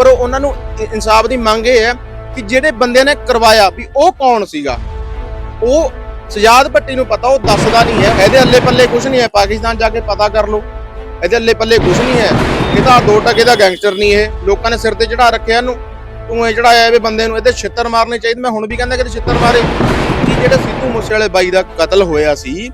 ਪਰ ਉਹਨਾਂ ਨੂੰ ਇਨਸਾਫ ਦੀ ਮੰਗ ਇਹ ਹੈ ਕਿ ਜਿਹੜੇ ਬੰਦੇ ਨੇ ਕਰਵਾਇਆ ਵੀ ਉਹ ਕੌਣ ਸੀਗਾ? ਉਹ ਸਜਾਦ ਭੱਟੀ ਨੂੰ ਪਤਾ, ਉਹ ਦੱਸਦਾ ਨਹੀਂ ਹੈ। ਇਹਦੇ ਅੱਲੇ ਪੱਲੇ ਕੁਝ ਨਹੀਂ ਹੈ। ਪਾਕਿਸਤਾਨ ਜਾ ਕੇ ਪਤਾ ਕਰ ਲਓ। ਇਹਦੇ ਅੱਲੇ ਪੱਲੇ ਕੁਝ ਨਹੀਂ ਹੈ। ਇਹ ਤਾਂ ਦੋ ਟਕੇ ਦਾ ਗੈਂਗਸਟਰ ਨਹੀਂ ਇਹ। ਲੋਕਾਂ ਨੇ ਸਿਰ ਤੇ ਚੜਾ ਰੱਖਿਆ ਇਹਨੂੰ। ਤੂੰ ਇਹ ਚੜਾਇਆ ਵੀ ਬੰਦੇ ਨੂੰ, ਇਹਦੇ ਛਿੱਤਰ ਮਾਰਨੇ ਚਾਹੀਦੇ। ਮੈਂ ਹੁਣ ਵੀ ਕਹਿੰਦਾ ਕਿ ਛਿੱਤਰ ਮਾਰੇ। ਕਿ ਜਿਹੜੇ ਸਿੱਧੂ ਮੂਸੇ ਵਾਲੇ ਬਾਈ ਦਾ ਕਤਲ ਹੋਇਆ ਸੀ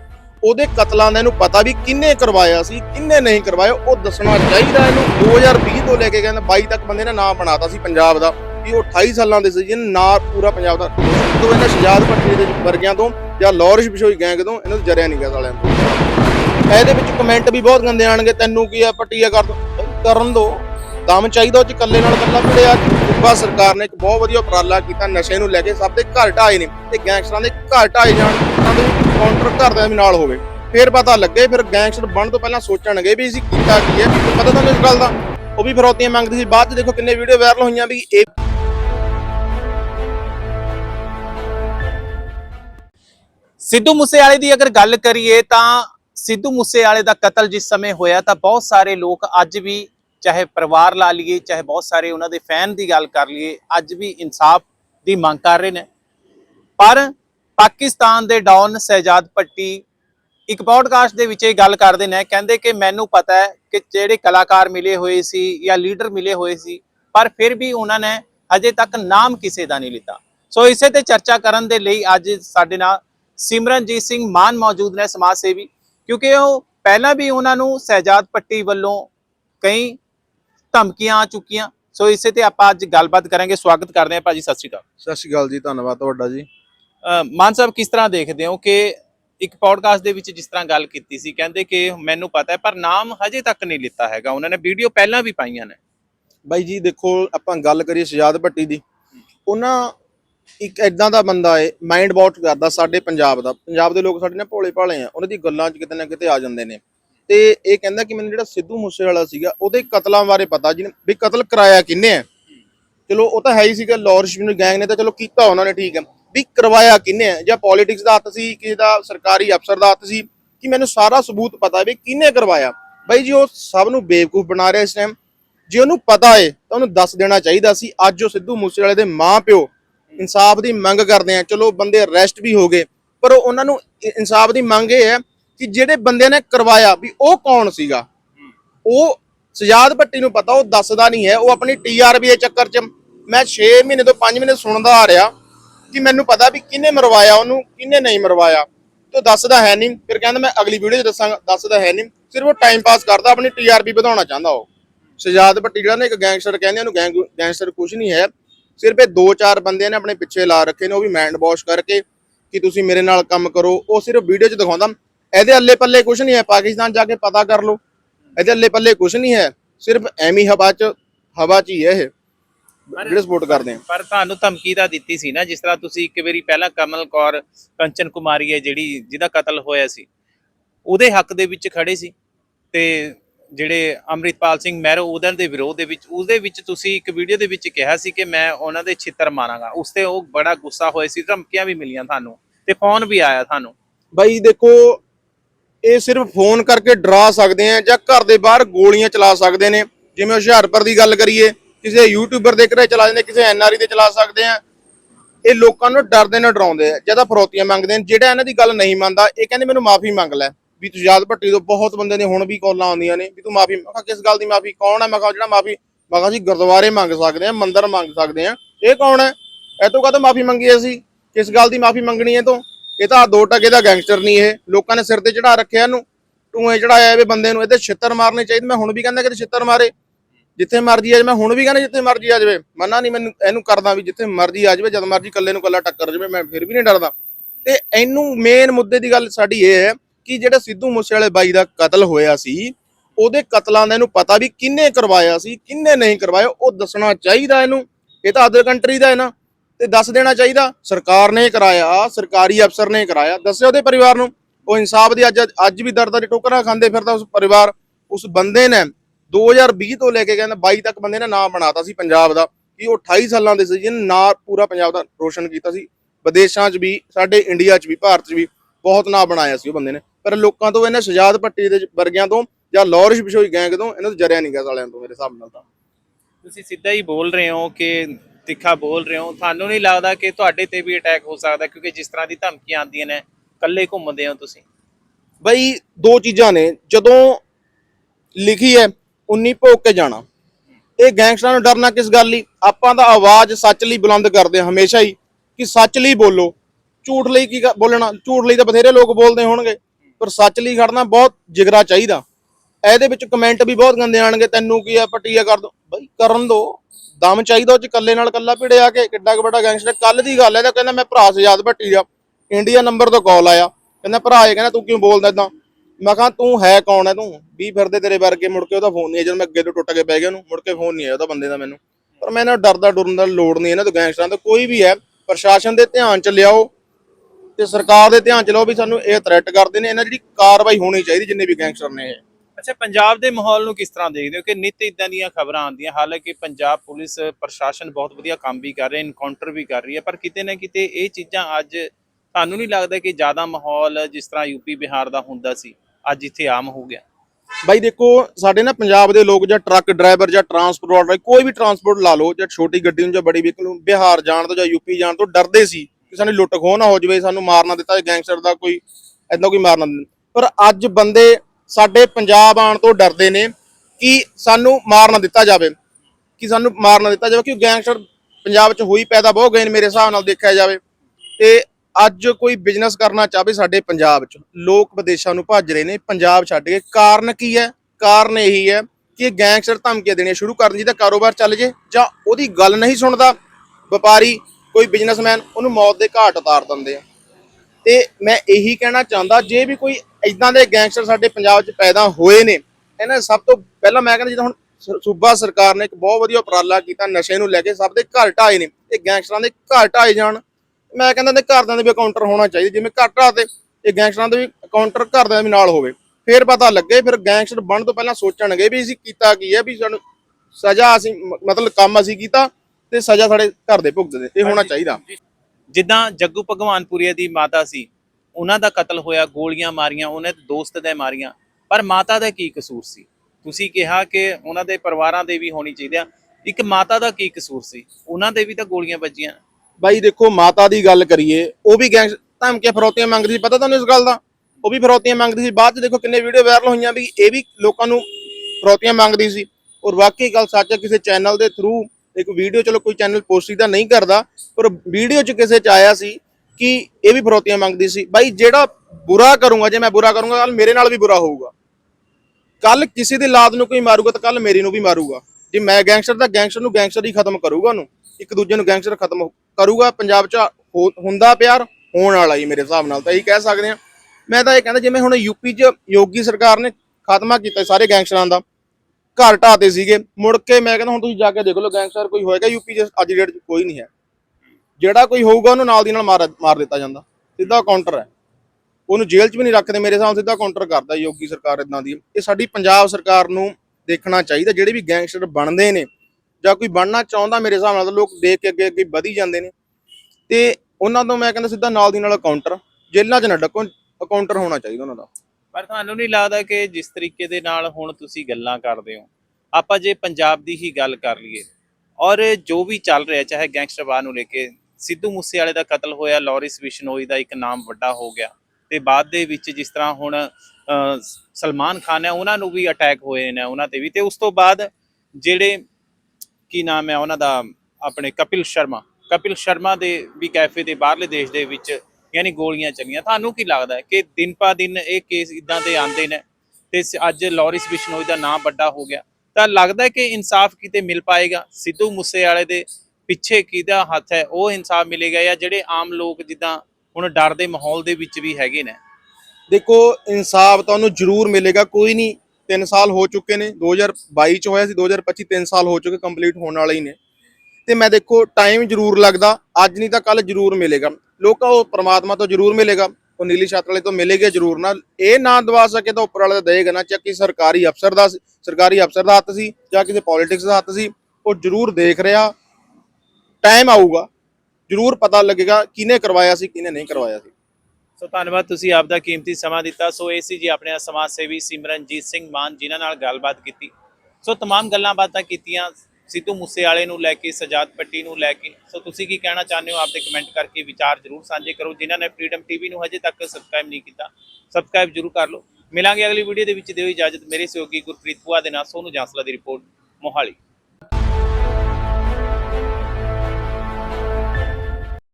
ਉਹਦੇ ਕਤਲਾਂ ਦਾ ਇਹਨੂੰ ਪਤਾ ਵੀ ਕਿੰਨੇ ਕਰਵਾਇਆ ਸੀ, ਕਿੰਨੇ ਨਹੀਂ ਕਰਵਾਇਆ ਉਹ ਦੱਸਣਾ ਚਾਹੀਦਾ ਇਹਨੂੰ। 2020 ਤੋਂ ਲੈ ਕੇ ਕਹਿੰਦਾ 22 ਤੱਕ ਬੰਦੇ ਨੇ ਨਾਮ ਬਣਾਤਾ ਸੀ ਪੰਜਾਬ ਦਾ, ਵੀ ਉਹ 28 ਸਾਲਾਂ ਦੇ ਸੀ, ਜਿਹਨੇ ਨਾਂ ਪੂਰਾ ਪੰਜਾਬ ਦਾ। ਤੋਂ ਇਹਨਾਂ ਸ਼ਜਾਦ ਭੱਟੀ ਦੇ ਵਰਗਿਆਂ ਤੋਂ ਜਾਂ ਲੌਰਿਸ਼ ਬਿਸ਼ੋਈ ਗੈਂਗ ਤੋਂ ਇਹਨਾਂ ਨੂੰ ਜਰਿਆ ਨਹੀਂ ਗਿਆ ਸਾਲਿਆਂ ਨੂੰ ਇਹਦੇ ਵਿੱਚ ਕਮੈਂਟ ਵੀ ਬਹੁਤ ਗੰਦੇ ਆਣਗੇ ਤੈਨੂੰ ਕੀ ਆ ਪੱਟੀਆ ਕਰ ਦੋ, ਕਰਨ ਦੋ। ਦਮ ਚਾਹੀਦਾ ਉਹ ਚ ਇਕੱਲੇ ਨਾਲ ਇਕੱਲਾ ਮਿਲਿਆ ਸੂਬਾ ਸਰਕਾਰ ਨੇ ਇੱਕ ਬਹੁਤ ਵਧੀਆ ਉਪਰਾਲਾ ਕੀਤਾ ਨਸ਼ੇ ਨੂੰ ਲੈ ਕੇ, ਸਭ ਦੇ ਘਰ ਢਾਏ ਨੇ। ਤੇ ਗੈਂਗਸਟਰਾਂ ਦੇ ਘਰ ਢਾਏ ਜਾਣ ਉਹਨਾਂ ਦੇ ਕਾਊਂਟਰ ਘਰ ਦੇ ਨਾਲ ਹੋਵੇ। ਫਿਰ ਪਤਾ ਲੱਗੇ, ਫਿਰ ਗੈਂਗਸਟਰ ਬਣਨ ਤੋਂ ਪਹਿਲਾਂ ਸੋਚਣਗੇ ਵੀ ਅਸੀਂ ਕੀਤਾ ਕੀ ਹੈ। ਪਤਾ ਤੁਹਾਨੂੰ ਇਸ ਗੱਲ ਦਾ? ਉਹ ਵੀ ਫਿਰੌਤੀਆਂ ਮੰਗਦੇ ਸੀ। ਬਾਅਦ ਚ ਦੇਖੋ ਕਿੰਨੇ ਵੀਡੀਓ ਵਾਇਰਲ ਹੋਈਆਂ ਵੀ ਇਹ ਸਿੱਧੂ ਮੂਸੇਵਾਲੇ ਦੀ ਅਗਰ ਗੱਲ ਕਰੀਏ ਤਾਂ ਸਿੱਧੂ ਮੂਸੇਵਾਲੇ ਦਾ ਕਤਲ ਜਿਸ ਸਮੇਂ ਹੋਇਆ ਤਾਂ ਬਹੁਤ ਸਾਰੇ ਲੋਕ ਅੱਜ ਵੀ ਚਾਹੇ ਪਰਿਵਾਰ ਲਾ ਲਈਏ, ਚਾਹੇ ਬਹੁਤ ਸਾਰੇ ਉਹਨਾਂ ਦੇ ਫੈਨ ਦੀ ਗੱਲ ਕਰ ਲਈਏ, ਅੱਜ ਵੀ ਇਨਸਾਫ ਦੀ ਮੰਗ ਕਰ ਰਹੇ ਨੇ। ਪਰ ਪਾਕਿਸਤਾਨ ਦੇ ਡੌਨ ਸਹਿਜਾਦ ਪੱਟੀ ਇੱਕ ਪੋਡਕਾਸਟ ਦੇ ਵਿੱਚ ਇਹ ਗੱਲ ਕਰਦੇ ਨੇ, ਕਹਿੰਦੇ ਕਿ ਮੈਨੂੰ ਪਤਾ ਹੈ ਕਿ ਜਿਹੜੇ ਕਲਾਕਾਰ ਮਿਲੇ ਹੋਏ ਸੀ ਜਾਂ ਲੀਡਰ ਮਿਲੇ ਹੋਏ ਸੀ, ਪਰ ਫਿਰ ਵੀ ਉਹਨਾਂ ਨੇ ਅਜੇ ਤੱਕ ਨਾਮ ਕਿਸੇ ਦਾ ਨਹੀਂ ਲਿੱਤਾ। ਸੋ ਇਸੇ ਤੇ ਚਰਚਾ ਕਰਨ ਦੇ ਲਈ ਅੱਜ ਸਾਡੇ ਨਾਲ ਸਿਮਰਨਜੀਤ ਸਿੰਘ ਮਾਨ ਮੌਜੂਦ ਨੇ ਸਮਾਜ ਸੇਵੀ, ਕਿਉਂਕਿ ਉਹ ਪਹਿਲਾਂ ਵੀ ਉਹਨਾਂ ਨੂੰ ਸਹਿਜਾਦ ਪੱਟੀ ਵੱਲੋਂ ਕਈ ਧਮਕੀਆਂ ਆ ਚੁੱਕੀਆਂ। ਸੋ ਇਸੇ ਤੇ ਆਪਾਂ ਅੱਜ ਗੱਲਬਾਤ ਕਰਾਂਗੇ। ਸਵਾਗਤ ਕਰਦੇ ਹਾਂ ਭਾਜੀ ਸਤਿ ਸ਼੍ਰੀ ਅਕਾਲ। ਸਤਿ ਸ਼੍ਰੀ ਅਕਾਲ ਜੀ ਧੰਨਵਾਦ ਤੁਹਾਡਾ ਜੀ। ਮਾਨ ਸਾਹਿਬ ਕਿਸ ਤਰ੍ਹਾਂ ਦੇਖਦੇ ਹੋ ਕਿ ਇੱਕ ਪੋਡਕਾਸਟ ਦੇ ਵਿੱਚ ਜਿਸ ਤਰ੍ਹਾਂ ਗੱਲ ਕੀਤੀ ਸੀ ਕਹਿੰਦੇ ਕਿ ਮੈਨੂੰ ਪਤਾ ਹੈ ਪਰ ਨਾਮ ਹਜੇ ਤੱਕ ਨਹੀਂ ਲਿੱਤਾ ਹੈਗਾ। ਉਹਨਾਂ ਨੇ ਵੀਡੀਓ ਪਹਿਲਾਂ ਵੀ ਪਾਈਆਂ ਨੇ। ਬਾਈ ਜੀ ਦੇਖੋ ਆਪਾਂ ਗੱਲ ਕਰੀਏ ਸ਼ਜਾਦ ਭੱਟੀ ਦੀ। ਉਹਨਾਂ ਇੱਕ ਐਦਾਂ ਦਾ ਬੰਦਾ ਏ ਮਾਈਂਡ ਵਾਟ ਕਰਦਾ ਸਾਡੇ ਪੰਜਾਬ ਦਾ। ਪੰਜਾਬ ਦੇ ਲੋਕ ਸਾਡੇ ਨਾਲ ਭੋਲੇ ਭਾਲੇ ਆ। ਉਹਨਾਂ ਦੀ ਗੱਲਾਂ 'ਚ ਕਿਤੇ ਨਾ ਕਿਤੇ ਆ ਜਾਂਦੇ ਨੇ। ਤੇ ਇਹ ਕਹਿੰਦਾ ਕਿ ਮੈਨੂੰ ਜਿਹੜਾ ਸਿੱਧੂ ਮੂਸੇਵਾਲਾ ਸੀਗਾ, ਉਹਦੇ ਕਤਲਾਂ ਬਾਰੇ ਪਤਾ, ਜਿਹਨੇ ਵੀ ਕਤਲ ਕਰਾਇਆ ਕਿੰਨੇ ਹੈ ਚਲੋ, ਉਹ ਤਾਂ ਹੈ ਹੀ ਸੀਗਾ ਲਾਰੈਂਸ ਨੂੰ ਗੈਂਗ ਨੇ ਤਾਂ ਚਲੋ ਕੀਤਾ ਉਹਨਾਂ ਨੇ, ਠੀਕ ਹੈ। ਵੀ ਕਰਵਾਇਆ ਕਿੰਨੇ ਹੈ ਜਾਂ ਪੋਲਿਟਿਕਸ ਦਾ ਹੱਥ ਸੀ, ਕਿਸੇ ਦਾ ਸਰਕਾਰੀ ਅਫਸਰ ਦਾ ਹੱਥ ਸੀ, ਕਿ ਮੈਨੂੰ ਸਾਰਾ ਸਬੂਤ ਪਤਾ ਵੀ ਕਿੰਨੇ ਕਰਵਾਇਆ। ਬਾਈ ਜੀ, ਉਹ ਸਭ ਨੂੰ ਬੇਵਕੂਫ ਬਣਾ ਰਿਹਾ ਇਸ ਟਾਈਮ ਜੇ ਉਹਨੂੰ ਪਤਾ ਏ, ਤਾਂ ਉਹਨੂੰ ਦੱਸ ਦੇਣਾ ਚਾਹੀਦਾ ਸੀ, ਅੱਜ ਉਹ ਸਿੱਧੂ ਮੂਸੇਵਾਲੇ ਦੇ ਮਾਂ ਪਿਓ ਇਨਸਾਫ ਦੀ ਮੰਗ ਕਰਦੇ ਆ। ਚਲੋ, ਬੰਦੇ ਅਰੈਸਟ ਵੀ ਹੋ ਗਏ, ਪਰ ਉਹਨਾਂ ਨੂੰ ਇਨਸਾਫ ਦੀ ਮੰਗ ਇਹ ਹੈ ਕਿ ਜਿਹੜੇ ਬੰਦੇ ਨੇ ਕਰਵਾਇਆ ਵੀ ਉਹ ਕੌਣ ਸੀਗਾ? ਉਹ ਸਜਾਦ ਭੱਟੀ ਨੂੰ ਪਤਾ, ਉਹ ਦੱਸਦਾ ਨਹੀਂ ਹੈ। ਉਹ ਆਪਣੀ ਟੀਆਰਬੀ ਦੇ ਚੱਕਰ 'ਚ, ਮੈਂ 6 ਮਹੀਨੇ ਤੋਂ 5 ਮਹੀਨੇ ਸੁਣਦਾ ਆ ਰਿਹਾ ਕਿ ਮੈਨੂੰ ਪਤਾ ਵੀ ਕਿਹਨੇ ਮਰਵਾਇਆ ਉਹਨੂੰ, ਕਿਹਨੇ ਨਹੀਂ ਮਰਵਾਇਆ। ਤੇ ਉਹ ਦੱਸਦਾ ਹੈ ਨਹੀਂ, ਫਿਰ ਕਹਿੰਦਾ ਮੈਂ ਅਗਲੀ ਵੀਡੀਓ 'ਚ ਦੱਸਾਂਗਾ, ਦੱਸਦਾ ਹੈ ਨਹੀਂ। ਸਿਰਫ ਉਹ ਟਾਈਮ ਪਾਸ ਕਰਦਾ, ਆਪਣੀ ਟੀਆਰਪੀ ਵਧਾਉਣਾ ਚਾਹੁੰਦਾ ਉਹ। ਸਜਾਦ ਭੱਟੀ ਜਿਹੜਾ ਨੇ ਇੱਕ ਗੈਂਗਸਟਰ ਕਹਿੰਦੇ ਉਹਨੂੰ ਗੈਂਗ ਗੈਂਗਸਟਰ ਕੁਝ ਨਹੀਂ ਹੈ। ਸਿਰਫ ਇਹ ਦੋ ਚਾਰ ਬੰਦੇ ਨੇ ਆਪਣੇ ਪਿੱਛੇ ਲਾ ਰੱਖੇ ਨੇ, ਉਹ ਵੀ ਮਾਈਂਡ ਵਾਸ਼ ਕਰਕੇ ਕਿ ਤੁਸੀਂ ਮੇਰੇ ਨਾਲ ਕੰਮ ਕਰੋ। ਉਹ ਸਿਰਫ ਵੀਡੀਓ 'ਚ ਦਿਖਾਉਂਦਾ। ਇਹਦੇ ਅੱਲੇ ਪੱਲੇ ਕੁਝ ਨਹੀਂ ਹੈ ਪਾਕਿਸਤਾਨ ਜਾ ਕੇ ਪਤਾ ਕਰ ਲਓ। ਇਹਦੇ ਅੱਲੇ ਪੱਲੇ ਕੁਝ ਨਹੀਂ ਹੈ ਸਿਰਫ ਐਵੇਂ ਹਵਾ 'ਚ ਹਵਾ 'ਚ ਹੀ ਹੈ ਇਹ। ਜਿਹੜੇ ਸਪੋਰਟ ਕਰਦੇ ਆ। ਪਰ ਤੁਹਾਨੂੰ ਧਮਕੀ ਤਾਂ ਦਿੱਤੀ ਸੀ ਨਾ ਜਿਸ ਤਰ੍ਹਾਂ ਤੁਸੀਂ ਇੱਕ ਵਾਰੀ ਪਹਿਲਾਂ ਕਮਲ ਕੌਰ ਕੰਚਨ ਕੁਮਾਰੀ ਹੈ ਜਿਹੜੀ ਜਿਹਦਾ ਕਤਲ ਹੋਇਆ ਸੀ ਉਹਦੇ ਹੱਕ ਦੇ ਵਿੱਚ ਖੜੇ ਸੀ। ਤੇ ਜਿਹੜੇ ਅੰਮ੍ਰਿਤਪਾਲ ਸਿੰਘ ਮਹਿਰੋ ਉਹਨਾਂ ਦੇ ਵਿਰੋਧ ਦੇ ਵਿੱਚ ਉਹਦੇ ਵਿੱਚ ਤੁਸੀਂ ਇੱਕ ਵੀਡੀਓ ਦੇ ਵਿੱਚ ਕਿਹਾ ਸੀ ਕਿ ਮੈਂ ਉਹਨਾਂ ਦੇ ਛਿੱਤਰ ਮਾਰਾਂਗਾ। ਉਸ ਤੇ ਉਹ ਬੜਾ ਗੁੱਸਾ ਹੋਏ ਸੀ ਧਮਕੀਆਂ ਵੀ ਮਿਲੀਆਂ ਤੁਹਾਨੂੰ ਤੇ ਫੋਨ ਵੀ ਆਇਆ ਤੁਹਾਨੂੰ। ਬਾਈ ਦੇਖੋ ਇਹ ਸਿਰਫ ਫੋਨ ਕਰਕੇ ਡਰਾ ਸਕਦੇ ਆ ਜਾਂ ਘਰ ਦੇ ਬਾਹਰ ਗੋਲੀਆਂ ਚਲਾ ਸਕਦੇ ਨੇ। ਜਿਵੇਂ ਹੁਸ਼ਿਆਰਪੁਰ ਦੀ ਗੱਲ ਕਰੀਏ, ਕਿਸੇ ਯੂਟਿਊਬਰ ਦੇ ਘਰੇ ਚਲਾ ਜਾਂਦੇ, ਕਿਸੇ ਐਨਆਰਈ ਦੇ ਚਲਾ ਸਕਦੇ ਆ। ਇਹ ਲੋਕਾਂ ਨੂੰ ਡਰਦੇ ਨਾਲ ਡਰਾਉਂਦੇ ਆ, ਜ਼ਿਆਦਾ ਫਰੋਤੀਆਂ ਮੰਗਦੇ ਨੇ। ਜਿਹੜਾ ਇਹਨਾਂ ਦੀ ਗੱਲ ਨਹੀਂ ਮੰਨਦਾ, ਇਹ ਕਹਿੰਦੇ ਮੈਨੂੰ ਮਾਫੀ ਮੰਗ ਲੈ। ਵੀ ਤੂੰ ਯਾਦ ਭੱਟੀ ਤੋਂ ਬਹੁਤ ਬੰਦੇ ਨੇ ਹੁਣ ਵੀ ਕਾਲਾਂ ਆਉਂਦੀਆਂ ਨੇ, ਵੀ ਤੂੰ ਮਾਫੀ, ਮੈਂ ਕਿਹਾ ਕਿਸ ਗੱਲ ਦੀ ਮਾਫੀ, ਕੌਣ ਹੈ ਮੈਂ ਕਿਹਾ ਜਿਹੜਾ ਮਾਫੀ, ਮੈਂ ਕਿਹਾ ਜੀ ਗੁਰਦੁਆਰੇ ਮੰਗ ਸਕਦੇ ਆ, ਮੰਦਿਰ ਮੰਗ ਸਕਦੇ ਆ। ਇਹ ਕੌਣ ਹੈ ਇਹ ਤੋਂ ਕਦੋਂ ਮਾਫੀ ਮੰਗੀ ਅਸੀਂ? ਕਿਸ ਗੱਲ ਦੀ ਮਾਫੀ ਮੰਗਣੀ ਹੈ ਤੋਂ? ਇਹ ਤਾਂ ਦੋ ਟਕੇ ਦਾ ਗੈਂਗਸਟਰ ਨਹੀਂ ਇਹ। ਲੋਕਾਂ ਨੇ ਸਿਰ ਤੇ ਚੜਾ ਰੱਖਿਆ ਇਹਨੂੰ। ਤੂੰ ਚੜਾਇਆ ਇਹ ਬੰਦੇ ਨੂੰ, ਇਹਦੇ ਛਿੱਤਰ ਮਾਰਨੇ ਚਾਹੀਦੇ। ਮੈਂ ਹੁਣ ਵੀ ਕਹਿੰਦਾ ਕਿ ਛਿੱਤਰ ਮਾਰੇ। ਜਿੱਥੇ ਮਰਜ਼ੀ ਆ ਜਾਵੇ, ਮੈਂ ਹੁਣ ਵੀ ਕਹਿੰਦਾ ਜਿੱਥੇ ਮਰਜ਼ੀ ਆ ਜਾਵੇ। ਮੰਨਾ ਨਹੀਂ ਮੈਨੂੰ, ਇਹਨੂੰ ਕਰਦਾ ਵੀ ਜਿੱਥੇ ਮਰਜ਼ੀ ਆ ਜਾਵੇ, ਜਦ ਮਰਜ਼ੀ ਇਕੱਲੇ ਨੂੰ ਇਕੱਲਾ ਟੱਕਰ ਜਾਵੇ ਮੈਂ ਫਿਰ ਵੀ ਨਹੀਂ ਡਰਦਾ। ਤੇ ਇਹਨੂੰ ਮੇਨ ਮੁੱਦੇ ਦੀ ਗੱਲ ਸਾਡੀ ਇਹ ਹੈ ਕਿ ਜਿਹੜਾ ਸਿੱਧੂ ਮੂਸੇਵਾਲੇ ਬਾਈ ਦਾ ਕਤਲ ਹੋਇਆ ਸੀ, ਉਹਦੇ ਕਤਲਾਂ ਦਾ ਇਹਨੂੰ ਪਤਾ ਵੀ ਕਿੰਨੇ ਕਰਵਾਇਆ ਸੀ, ਕਿੰਨੇ ਨਹੀਂ ਕਰਵਾਇਆ ਉਹ ਦੱਸਣਾ ਚਾਹੀਦਾ ਇਹਨੂੰ। ਇਹ ਤਾਂ ਅਦਰ ਕੰਟਰੀ ਦਾ ਹੈ ਨਾ। ਤੇ ਦੱਸ ਦੇਣਾ ਚਾਹੀਦਾ, ਸਰਕਾਰ ਨੇ ਕਰਾਇਆ ਸਰਕਾਰੀ ਅਫਸਰ ਨੇ ਕਰਾਇਆ। ਦੱਸਿਓ ਉਹਦੇ ਪਰਿਵਾਰ ਨੂੰ, ਉਹ ਇਨਸਾਫ ਦੀ ਅੱਜ ਅੱਜ ਵੀ ਦਰਦਾਂ ਦੀ ਟੋਕਰਾਂ ਖਾਂਦੇ ਫਿਰਦਾ ਉਸ ਪਰਿਵਾਰ, ਉਸ ਬੰਦੇ ਨੇ 2020 ਤੋਂ ਲੈ ਕੇ ਕਹਿੰਦਾ 22 ਤੱਕ ਬੰਦੇ ਨੇ ਨਾਮ ਬਣਾਤਾ ਸੀ ਪੰਜਾਬ ਦਾ, ਕਿ ਉਹ 28 ਸਾਲਾਂ ਦੇ ਸੀ, ਜਿਹਨੇ ਨਾਂ ਪੂਰਾ ਪੰਜਾਬ ਦਾ ਰੋਸ਼ਨ ਕੀਤਾ ਸੀ। ਵਿਦੇਸ਼ਾਂ 'ਚ ਵੀ, ਸਾਡੇ ਇੰਡੀਆ 'ਚ ਵੀ, ਭਾਰਤ 'ਚ ਵੀ ਬਹੁਤ ਨਾਂ ਬਣਾਇਆ ਸੀ ਉਹ ਬੰਦੇ ਨੇ। ਪਰ ਲੋਕਾਂ ਤੋਂ ਇਹਨੇ ਸਜਾਦ ਭੱਟੀ ਦੇ ਵਰਗਿਆਂ ਤੋਂ ਜਾਂ ਲਾਰੈਂਸ ਬਿਸ਼ੋਈ ਗੈਂਗ ਤੋਂ ਇਹਨਾਂ ਤੋਂ ਜਰਿਆ ਨਹੀਂ ਗਿਆ ਸਾਲਿਆਂ ਤੋਂ ਮੇਰੇ ਹਿਸਾਬ ਨਾਲ ਤਾਂ। ਤੁਸੀਂ ਸਿੱਧਾ ਹੀ ਬੋਲ ਰਹੇ ਹੋ ਕਿ ਤਿੱਖਾ ਬੋਲ ਰਹੇ ਹੋ। ਤੁਹਾਨੂੰ ਨਹੀਂ ਲੱਗਦਾ ਕਿ ਤੁਹਾਡੇ ਤੇ ਵੀ ਅਟੈਕ ਹੋ ਸਕਦਾ, ਕਿਉਂਕਿ ਜਿਸ ਤਰ੍ਹਾਂ ਦੀ ਧਮਕੀਆਂ ਆਉਂਦੀਆਂ ਨੇ, ਇਕੱਲੇ ਘੁੰਮਦੇ ਹੋ ਤੁਸੀਂ? ਬਈ, ਦੋ ਚੀਜ਼ਾਂ ਨੇ। ਜਦੋਂ ਲਿਖੀ ਹੈ, ਉਨੀ ਭੋਗ ਕੇ ਜਾਣਾ। ਇਹ ਗੈਂਗਸਟਰਾਂ ਨੂੰ ਡਰਨਾ ਕਿਸ ਗੱਲ ਲਈ? ਆਪਾਂ ਤਾਂ ਆਵਾਜ਼ ਸੱਚ ਲਈ ਬੁਲੰਦ ਕਰਦੇ ਹਾਂ, ਹਮੇਸ਼ਾ ਹੀ। ਕਿ ਸੱਚ ਲਈ ਬੋਲੋ। ਝੂਠ ਲਈ ਕੀ, ਬੋਲਣਾ? ਝੂਠ ਲਈ ਤਾਂ ਬਥੇਰੇ ਲੋਕ ਬੋਲਦੇ ਹੋਣਗੇ। ਪਰ ਸੱਚ ਲਈ ਖੜਨਾ ਬਹੁਤ ਜਿਗਰਾ ਚਾਹੀਦਾ। ਇਹਦੇ ਵਿੱਚ ਕਮੈਂਟ ਵੀ ਬਹੁਤ ਗੰਦੇ ਆਣਗੇ, ਤੈਨੂੰ ਕੀ ਆ, ਪਟੀਆ ਕਰ ਦੋ। ਬਈ, ਕਰਨ ਦੋ। ਦਮ ਚਾਹੀਦਾ ਉਹ ਚ ਇਕੱਲੇ ਨਾਲ ਇਕੱਲਾ ਭਿੜੇ ਆ ਕੇ, ਕਿੱਡਾ ਕੁ ਵੱਡਾ ਗੈਂਗਸਟਰ ਕੱਲ ਦੀ ਗੱਲ ਹੈ ਤਾਂ ਕਹਿੰਦਾ ਮੈਂ ਭਰਾ ਸਜਾਦ ਭੱਟੀ ਆ ਇੰਡੀਆ ਨੰਬਰ ਤੋਂ ਕਾਲ ਆਇਆ। ਕਹਿੰਦਾ, ਭਰਾ ਇਹ ਕਹਿੰਦਾ, ਤੂੰ ਕਿਉਂ ਬੋਲਦਾ ਇਦਾਂ ਮੈਂ ਕਿਹਾ, ਤੂੰ ਹੈ ਕੌਣ ਹੈ ਤੂੰ? ਵੀ ਫਿਰਦੇ ਤੇਰੇ ਵਰਗੇ, ਮੁੜ ਕੇ ਉਹਦਾ ਫੋਨ ਨਹੀਂ ਆਇਆ। ਜਦੋਂ ਮੈਂ ਅੱਗੇ ਤੋਂ ਟੁੱਟ ਕੇ ਬਹਿ ਗਿਆ ਉਹਨੂੰ, ਮੁੜ ਕੇ ਫੋਨ ਨਹੀਂ ਆਇਆ ਉਹਦਾ ਬੰਦੇ ਦਾ ਮੈਨੂੰ। ਪਰ ਮੈਂ ਇਹਨਾਂ ਡਰਦਾ ਡਰਨ ਦਾ ਲੋੜ ਨਹੀਂ ਇਹਨਾਂ ਤੋਂ ਗੈਂਗਸਟਰਾਂ ਤੋਂ ਕੋਈ ਵੀ ਹੈ, ਪ੍ਰਸ਼ਾਸਨ ਦੇ ਧਿਆਨ ਚ ਲਿਆਓ ਤੇ ਸਰਕਾਰ ਦੇ ਧਿਆਨ ਚ ਲਿਆਓ ਵੀ ਸਾਨੂੰ ਇਹ ਥ੍ਰੈਟ ਕਰਦੇ ਨੇ। ਇਹਨਾਂ ਦੀ ਜਿਹੜੀ ਕਾਰਵਾਈ ਹੋਣੀ ਚਾਹੀਦੀ, ਜਿੰਨੇ ਵੀ ਗੈਂਗਸਟਰ ਨੇ ਇਹ। ਅੱਛਾ, ਪੰਜਾਬ ਦੇ ਮਾਹੌਲ ਨੂੰ ਕਿਸ ਤਰ੍ਹਾਂ ਦੇਖਦੇ ਹੋ ਕਿ ਨਿਤ ਇਦਾਂ ਦੀਆਂ ਖਬਰਾਂ ਆਉਂਦੀਆਂ? ਹਾਲਾਂਕਿ ਪੰਜਾਬ ਪੁਲਿਸ ਪ੍ਰਸ਼ਾਸਨ ਬਹੁਤ ਵਧੀਆ ਕੰਮ ਵੀ ਕਰ ਰਿਹਾ ਇਨਕਾਊਂਟਰ ਵੀ ਕਰ ਰਹੀ ਹੈ, ਪਰ ਕਿਤੇ ਨਾ ਕਿਤੇ ਇਹ ਚੀਜ਼ਾਂ ਅੱਜ ਤੁਹਾਨੂੰ ਨਹੀਂ ਲੱਗਦਾ ਕਿ ਜ਼ਿਆਦਾ ਮਾਹੌਲ ਜਿਸ ਤਰ੍ਹਾਂ ਯੂਪੀ ਬਿਹਾਰ ਦਾ ਹੁੰਦਾ ਸੀ, ਅੱਜ ਇੱਥੇ ਆਮ ਹੋ ਗਿਆ? ਬਾਈ ਦੇਖੋ, ਸਾਡੇ ਨਾ ਪੰਜਾਬ ਦੇ ਲੋਕ ਜਾਂ ਟਰੱਕ ਡਰਾਈਵਰ ਜਾਂ ਟਰਾਂਸਪੋਰਟ ਕੋਈ ਵੀ ਟਰਾਂਸਪੋਰਟ ਲਾ ਲਓ, ਜਾਂ ਛੋਟੀ ਗੱਡੀ ਨੂੰ ਜਾਂ ਬੜੀ ਵਹੀਕਲ ਨੂੰ, ਬਿਹਾਰ ਜਾਣ ਤੋਂ ਜਾਂ ਯੂਪੀ ਜਾਣ ਤੋਂ ਡਰਦੇ ਸੀ ਕਿ ਸਾਨੂੰ ਲੁੱਟ ਖੋਹ ਨਾ ਹੋ ਜਾਵੇ, ਸਾਨੂੰ ਮਾਰਨਾ ਦਿੱਤਾ, ਗੈਂਗਸਟਰ ਦਾ ਕੋਈ ਐਦਾਂ ਕੋਈ ਮਾਰਨਾ ਪਰ ਅੱਜ ਬੰਦੇ ਸਾਡੇ ਪੰਜਾਬ ਆਉਣ ਤੋਂ ਡਰਦੇ ਨੇ ਕਿ ਸਾਨੂੰ ਮਾਰ ਨਾ ਦਿੱਤਾ ਜਾਵੇ, ਕਿ ਸਾਨੂੰ ਮਾਰ ਨਾ ਦਿੱਤਾ ਜਾਵੇ, ਕਿ ਗੈਂਗਸਟਰ ਪੰਜਾਬ 'ਚ ਹੋਈ ਪੈਦਾ ਬਹੁਤ ਗਏ ਨੇ ਮੇਰੇ ਹਿਸਾਬ ਨਾਲ ਦੇਖਿਆ ਜਾਵੇ। ਤੇ ਅੱਜ ਕੋਈ ਬਿਜ਼ਨਸ ਕਰਨਾ ਚਾਹਵੇ ਸਾਡੇ ਪੰਜਾਬ 'ਚ, ਲੋਕ ਵਿਦੇਸ਼ਾਂ ਨੂੰ ਭੱਜ ਰਹੇ ਨੇ, ਪੰਜਾਬ ਛੱਡ ਕੇ। ਕਾਰਨ ਕੀ ਹੈ? ਕਾਰਨ ਇਹੀ ਹੈ ਕਿ ਗੈਂਗਸਟਰ ਧਮਕੀਆਂ ਦੇਣੀਆਂ ਸ਼ੁਰੂ ਕਰਨ ਜਿਹਦਾ ਕਾਰੋਬਾਰ ਚੱਲ ਜੇ, ਜਾਂ ਉਹਦੀ ਗੱਲ ਨਹੀਂ ਸੁਣਦਾ, ਵਪਾਰੀ, ਕੋਈ ਬਿਜ਼ਨਸਮੈਨ ਉਹਨੂੰ ਮੌਤ ਦੇ ਘਾਟ ਉਤਾਰ ਦਿੰਦੇ ਆ। ਤੇ ਮੈਂ ਇਹੀ ਕਹਿਣਾ ਚਾਹੁੰਦਾ, ਜੇ ਵੀ ਕੋਈ ਇਦਾਂ ਦੇ ਗੈਂਗਸਟਰ ਸਾਡੇ ਪੰਜਾਬ 'ਚ ਪੈਦਾ ਹੋਏ ਨੇ। ਇਹਨਾਂ ਸਭ ਤੋਂ ਪਹਿਲਾਂ ਮੈਂ ਕਹਿੰਦਾ ਜਿੱਦਾਂ ਹੁਣ ਸੂਬਾ ਸਰਕਾਰ ਨੇ ਇੱਕ ਬਹੁਤ ਵਧੀਆ ਉਪਰਾਲਾ ਕੀਤਾ ਨਸ਼ੇ ਨੂੰ ਲੈ ਕੇ ਸਭ ਦੇ ਘਰ ਢਾਏ ਨੇ। ਇਹ ਗੈਂਗਸਟਰਾਂ ਦੇ ਘਰ ਢਾਏ ਜਾਣ। ਮੈਂ ਕਹਿੰਦਾ ਤੇ ਘਰਦਿਆਂ ਦੇ ਵੀ ਕਾਊਂਟਰ ਹੋਣਾ ਚਾਹੀਦਾ ਜਿਵੇਂ ਘਰ ਢਾਤੇ ਇਹ ਗੈਂਗਸਟਰਾਂ ਦੇ ਵੀ ਕਾਊਂਟਰ ਘਰਦਿਆਂ ਦੇ ਵੀ ਨਾਲ ਹੋਵੇ। ਫਿਰ ਪਤਾ ਲੱਗੇ ਫਿਰ ਗੈਂਗਸਟਰ ਬਣਨ ਤੋਂ ਪਹਿਲਾਂ ਸੋਚਣਗੇ ਵੀ ਅਸੀਂ ਕੀਤਾ ਕੀ ਹੈ ਵੀ ਸਾਨੂੰ ਸਜ਼ਾ ਅਸੀਂ ਮਤਲਬ ਕੰਮ ਅਸੀਂ ਕੀਤਾ ਤੇ ਸਜ਼ਾ ਸਾਡੇ ਘਰ ਦੇ ਭੁਗਤਦੇ ਇਹ ਹੋਣਾ ਚਾਹੀਦਾ। ਜਿੱਦਾਂ ਜੱਗੂ ਭਗਵਾਨਪੁਰੀਆ ਦੀ ਮਾਤਾ ਸੀ ਉਹਨਾਂ ਦਾ ਕਤਲ ਹੋਇਆ, ਗੋਲੀਆਂ ਮਾਰੀਆਂ, ਉਹਨੇ ਦੋਸਤ ਦੇ ਮਾਰੀਆਂ। ਪਰ ਮਾਤਾ ਦਾ ਕੀ ਕਸੂਰ ਸੀ? ਤੁਸੀਂ ਕਿਹਾ ਕਿ ਉਹਨਾਂ ਦੇ ਪਰਿਵਾਰਾਂ ਦੇ ਵੀ ਹੋਣੀ ਚਾਹੀਦੀ ਆ। ਇੱਕ ਮਾਤਾ ਦਾ ਕੀ ਕਸੂਰ ਸੀ? ਉਹਨਾਂ ਦੇ ਵੀ ਤਾਂ ਗੋਲੀਆਂ ਵੱਜੀਆਂ। ਬਾਈ ਦੇਖੋ, ਮਾਤਾ ਦੀ ਗੱਲ ਕਰੀਏ, ਉਹ ਵੀ ਗੈਂਗ ਧਮਕੀਆਂ, ਫਰੋਤੀਆਂ ਮੰਗਦੀ ਸੀ, ਪਤਾ ਤੁਹਾਨੂੰ ਇਸ ਗੱਲ ਦਾ? ਉਹ ਵੀ ਫਰੋਤੀਆਂ ਮੰਗਦੀ ਸੀ। ਬਾਅਦ ਚ ਦੇਖੋ ਕਿੰਨੇ ਵੀਡੀਓ ਵਾਇਰਲ ਹੋਈਆਂ ਵੀ ਇਹ ਵੀ ਲੋਕਾਂ ਨੂੰ ਫਰੋਤੀਆਂ ਮੰਗਦੀ ਸੀ। ਔਰ ਵਾਕਈ ਗੱਲ ਸੱਚ ਹੈ, ਕਿਸੇ ਚੈਨਲ ਦੇ ਥਰੂ ਇੱਕ ਵੀਡੀਓ ਚਲੋ ਕੋਈ ਚੈਨਲ ਪੋਸਟ ਤਾਂ ਨਹੀਂ ਕਰਦਾ, ਪਰ ਵੀਡੀਓ ਚ ਕਿਸੇ ਚ ਆਇਆ ਸੀ ਕਿ ਇਹ ਵੀ ਫਰੋਤੀਆਂ ਮੰਗਦੀ ਸੀ। ਬਾਈ, ਜਿਹੜਾ ਬੁਰਾ ਕਰੂੰਗਾ, ਜੇ ਮੈਂ ਬੁਰਾ ਕਰੂੰਗਾ ਕੱਲ ਮੇਰੇ ਨਾਲ ਵੀ ਬੁਰਾ ਹੋਊਗਾ। ਕੱਲ ਕਿਸੇ ਦੀ ਲਾਦ ਨੂੰ ਕੋਈ ਮਾਰੂਗਾ ਤਾਂ ਕੱਲ ਮੇਰੀ ਨੂੰ ਵੀ ਮਾਰੂਗਾ। ਜੇ ਮੈਂ ਗੈਂਗਸਟਰ, ਤਾਂ ਗੈਂਗਸਟਰ ਨੂੰ ਗੈਂਗਸਟਰ ਹੀ ਖਤਮ ਕਰੂਗਾ ਉਹਨੂੰ। ਇੱਕ ਦੂਜੇ ਨੂੰ ਗੈਂਗਸਟਰ ਖਤਮ ਕਰੂਗਾ। ਪੰਜਾਬ 'ਚ ਹੋ- ਹੁੰਦਾ ਪਿਆਰ ਹੋਣ ਵਾਲਾ ਹੀ ਮੇਰੇ ਹਿਸਾਬ ਨਾਲ ਤਾਂ ਇਹੀ ਕਹਿ ਸਕਦੇ ਆ ਮੈਂ ਤਾਂ ਇਹ ਕਹਿੰਦਾ, ਜਿਵੇਂ ਹੁਣ ਯੂਪੀ 'ਚ ਯੋਗੀ ਸਰਕਾਰ ਨੇ ਖਾਤਮਾ ਕੀਤਾ ਸਾਰੇ ਗੈਂਗਸਟਰਾਂ ਦਾ, ਘਰ ਢਾਤੇ ਸੀਗੇ। ਮੁੜ ਕੇ ਮੈਂ ਕਹਿੰਦਾ, ਹੁਣ ਤੁਸੀਂ ਜਾ ਕੇ ਦੇਖ ਲਓ, ਗੈਂਗਸਟਰ ਕੋਈ ਹੋਏਗਾ ਯੂਪੀ 'ਚ, ਅੱਜ ਦੀ ਡੇਟ 'ਚ ਕੋਈ ਨਹੀਂ ਹੈ। ਜਿਹੜਾ ਕੋਈ ਹੋਊਗਾ ਉਹਨੂੰ ਨਾਲ ਦੀ ਨਾਲ ਮਾਰ ਮਾਰ ਦਿੱਤਾ ਜਾਂਦਾ। ਸਿੱਧਾ ਕਾਊਂਟਰ ਹੈ। ਉਹਨੂੰ ਜੇਲ੍ਹ 'ਚ ਵੀ ਨਹੀਂ ਰੱਖਦੇ ਮੇਰੇ ਹਿਸਾਬ ਨਾਲ, ਸਿੱਧਾ ਕਾਊਂਟਰ ਕਰਦਾ ਯੋਗੀ ਸਰਕਾਰ ਇਦਾਂ ਦੀ। ਇਹ ਸਾਡੀ ਪੰਜਾਬ ਸਰਕਾਰ ਨੂੰ ਦੇਖਣਾ ਚਾਹੀਦਾ, ਜਿਹੜੇ ਵੀ ਗੈਂਗਸਟਰ ਬਣਦੇ ਨੇ ਜਾਂ ਕੋਈ ਬਣਨਾ ਚਾਹੁੰਦਾ ਮੇਰੇ ਹਿਸਾਬ ਨਾਲ ਤਾਂ ਲੋਕ ਦੇਖ ਕੇ ਅੱਗੇ ਅੱਗੇ ਵਧੀ ਜਾਂਦੇ ਨੇ। ਤੇ ਉਹਨਾਂ ਤੋਂ ਮੈਂ ਕਹਿੰਦਾ ਸਿੱਧਾ ਨਾਲ ਦੀ ਨਾਲ ਕਾਊਂਟਰ ਜੇਲ੍ਹਾਂ 'ਚ ਨਾ ਡੱਕੋ ਕਾਊਂਟਰ ਹੋਣਾ ਚਾਹੀਦਾ ਉਹਨਾਂ ਦਾ। ਪਰ ਤੁਹਾਨੂੰ ਨਹੀਂ ਲੱਗਦਾ ਕਿ ਜਿਸ ਤਰੀਕੇ ਦੇ ਨਾਲ ਹੁਣ ਤੁਸੀਂ ਗੱਲਾਂ ਕਰਦੇ ਹੋ, ਆਪਾਂ ਜੇ ਪੰਜਾਬ ਦੀ ਹੀ ਗੱਲ ਕਰ ਲਈਏ, ਔਰ ਜੋ ਵੀ ਚੱਲ ਰਿਹਾ, ਚਾਹੇ ਗੈਂਗਸਟਰਵਾਦ ਨੂੰ ਲੈ ਕੇ ਸਿੱਧੂ ਮੂਸੇਵਾਲੇ ਦਾ ਕਤਲ ਹੋਇਆ, ਲੋਰਿਸ ਬਿਸ਼ਨੋਈ ਦਾ ਇੱਕ ਨਾਮ ਵੱਡਾ ਹੋ ਗਿਆ ਤੇ ਬਾਅਦ ਦੇ ਵਿੱਚ ਜਿਸ ਤਰ੍ਹਾਂ ਹੁਣ ਸਲਮਾਨ ਖਾਨ ਹੈ, ਉਹਨਾਂ ਨੂੰ ਵੀ ਅਟੈਕ ਹੋਏ ਨੇ ਉਹਨਾਂ ਤੇ ਵੀ ਤੇ ਉਸ ਤੋਂ ਬਾਅਦ ਜਿਹੜੇ, ਕੀ ਨਾਮ ਹੈ ਉਹਨਾਂ ਦਾ, ਆਪਣੇ ਕਪਿਲ ਸ਼ਰਮਾ ਕਪਿਲ ਸ਼ਰਮਾ ਦੇ ਵੀ ਕੈਫੇ ਦੇ ਬਾਹਰਲੇ ਦੇਸ਼ ਦੇ ਵਿੱਚ ਯਾਨੀ ਗੋਲੀਆਂ ਚੱਲੀਆਂ। ਤੁਹਾਨੂੰ ਕੀ ਲੱਗਦਾ ਹੈ ਕਿ ਦਿਨ ਪਾ ਦਿਨ ਇਹ ਕੇਸ ਇਦਾਂ ਦੇ ਆਉਂਦੇ ਨੇ ਤੇ ਅੱਜ ਲੋਰਿਸ ਬਿਸ਼ਨੋਈ ਦਾ ਨਾਮ ਵੱਡਾ ਹੋ ਗਿਆ। ਤਾਂ ਲੱਗਦਾ ਕਿ ਇਨਸਾਫ ਕਿਤੇ ਮਿਲ ਪਾਏਗਾ? ਸਿੱਧੂ ਮੂਸੇਵਾਲੇ ਦੇ ਪਿੱਛੇ ਕਿਹਦਾ ਹੱਥ ਹੈ, ਉਹ ਇਨਸਾਫ ਮਿਲੇਗਾ ਜਾਂ ਜਿਹੜੇ ਆਮ ਲੋਕ ਜਿੱਦਾਂ ਹੁਣ ਡਰ ਦੇ ਮਾਹੌਲ ਦੇ ਵਿੱਚ ਵੀ ਹੈਗੇ ਨੇ? ਦੇਖੋ, ਇਨਸਾਫ ਤੁਹਾਨੂੰ ਜ਼ਰੂਰ ਮਿਲੇਗਾ, ਕੋਈ ਨਹੀਂ 3 ਸਾਲ ਹੋ ਚੁੱਕੇ ਨੇ 2022 ਚ ਹੋਇਆ ਸੀ 2025 3 ਸਾਲ ਹੋ ਚੁੱਕੇ ਕੰਪਲੀਟ ਹੋਣ ਵਾਲੇ ਹੀ ਨੇ। ਤੇ ਮੈਂ ਦੇਖੋ ਟਾਈਮ ਜ਼ਰੂਰ ਲੱਗਦਾ, ਅੱਜ ਨਹੀਂ ਤਾਂ ਕੱਲ ਜ਼ਰੂਰ ਮਿਲੇਗਾ। ਲੋਕਾਂ ਉਹ ਪ੍ਰਮਾਤਮਾ ਤੋਂ ਜ਼ਰੂਰ ਮਿਲੇਗਾ, ਉਹ ਨੀਲੀ ਛੱਤ ਵਾਲੇ ਤੋਂ ਮਿਲੇਗਾ ਜ਼ਰੂਰ ਨਾ। ਇਹ ਨਾ ਦਵਾ ਸਕੇ ਤਾਂ ਉੱਪਰ ਵਾਲੇ ਦਾ ਦੇਗਾ ਨਾ ਚੱਕੀ ਸਰਕਾਰੀ ਅਫਸਰ ਦਾ ਸਰਕਾਰੀ ਅਫਸਰ ਦਾ ਹੱਥ ਸੀ ਜਾਂ ਕਿਸੇ ਪੋਲਿਟਿਕਸ ਦਾ ਹੱਥ ਸੀ, ਉਹ ਜ਼ਰੂਰ ਦੇਖ ਰਿਹਾ ਟਾਈਮ ਆਊਗਾ, ਜ਼ਰੂਰ ਪਤਾ ਲੱਗੇਗਾ ਕਿਹਨੇ ਕਰਵਾਇਆ ਸੀ, ਕਿਹਨੇ ਨਹੀਂ ਕਰਵਾਇਆ ਸੀ। ਸੋ ਧੰਨਵਾਦ, ਤੁਸੀਂ ਆਪ ਦਾ ਕੀਮਤੀ ਸਮਾਂ ਦਿੱਤਾ। ਸੋ ਇਹ ਸੀ ਜੀ ਆਪਣੇ ਸਮਾਜ ਸੇਵੀ ਸਿਮਰਨਜੀਤ ਸਿੰਘ ਮਾਨ, ਜਿਨ੍ਹਾਂ ਨਾਲ ਗੱਲਬਾਤ ਕੀਤੀ। ਸੋ ਤਮਾਮ ਗੱਲਾਂ ਬਾਤਾਂ ਕੀਤੀਆਂ, ਸਿੱਧੂ ਮੂਸੇਵਾਲੇ ਨੂੰ ਲੈ ਕੇ, ਸਜਾਦ ਪੱਟੀ ਨੂੰ ਲੈ ਕੇ। ਸੋ ਤੁਸੀਂ ਕੀ ਕਹਿਣਾ ਚਾਹੁੰਦੇ ਹੋ? ਆਪਦੇ ਕਮੈਂਟ ਕਰਕੇ ਵਿਚਾਰ ਜ਼ਰੂਰ ਸਾਂਝੇ ਕਰੋ। ਜਿਨ੍ਹਾਂ ਨੇ ਫ੍ਰੀडम ਟੀਵੀ ਨੂੰ ਹਜੇ ਤੱਕ ਸਬਸਕ੍ਰਾਈਬ ਨਹੀਂ ਕੀਤਾ ਸਬਸਕ੍ਰਾਈਬ ਜ਼ਰੂਰ ਕਰ ਲਓ। ਮਿਲਾਂਗੇ ਅਗਲੀ ਵੀਡੀਓ ਦੇ ਵਿੱਚ। ਦਿਓ ਇਜਾਜ਼ਤ ਮੇਰੇ ਸਹਿਯੋਗੀ ਗੁਰਪ੍ਰੀਤ ਭੂਆ ਦੇ ਨਾਲ। ਸੋਨੂ ਜਾਂਸਲਾ ਦੀ ਰਿਪੋਰਟ ਮੋਹਾਲੀ।